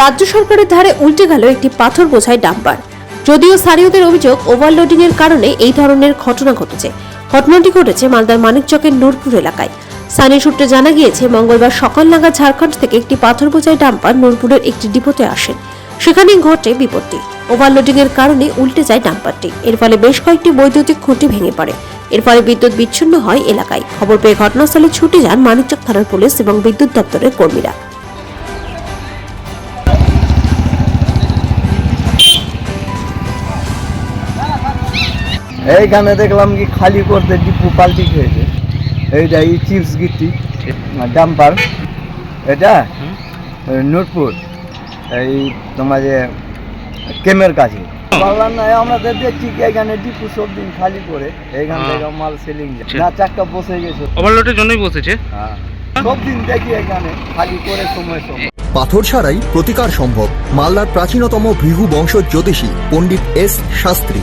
রাজ্য সরকারের ধারে উল্টে গেল একটি পাথর বোঝাই ডাম্পার। যদিও স্থানীয়দের অভিযোগ ওভারলোডিং এর কারণে এই ধরনের ঘটনা ঘটেছে। ঘটনাটি ঘটেছে মালদার মানিকচকের নূরপুর এলাকায়। স্থানীয় সূত্রে জানা গিয়েছে, মঙ্গলবার সকাল নাগাদ ঝাড়খণ্ড থেকে একটি পাথর বোঝাই ডাম্পার নূরপুরের একটি ডিপোতে আসেন। সেখানেই ঘটে বিপত্তি। ওভারলোডিং এর কারণে উল্টে যায় ডাম্পারটি। এর ফলে বেশ কয়েকটি বৈদ্যুতিক খুঁটি ভেঙে পড়ে। এর ফলে বিদ্যুৎ বিচ্ছিন্ন হয় এলাকায়। খবর পেয়ে ঘটনাস্থলে ছুটে যান মানিকচক থানার পুলিশ এবং বিদ্যুৎ দপ্তরের কর্মীরা। এইখানে দেখলাম কি খালি করতে ডিপু পাল্টি খেয়েছে। এইটা এই চিপস গিট্টি ডাম্পার। এটা? নোটপুর এই তোমার যে কেমের কাছে। বললাম না আমাদের দেখছি কি এখানে ডিপু সব দিন খালি করে এইখান হ্যাঁ। থেকে মাল সেলিং আচ্ছা। না চারটা বসে গেছে। ওভারলোডের জন্যই বসেছে? হ্যাঁ। সব দিন দেখি এখানে খালি করে সময় সময়। পাথর ছাড়াই প্রতিকার সম্ভব মালদার প্রাচীনতম ভৃহু বংশ জ্যোতিষী পণ্ডিত এস শাস্ত্রী।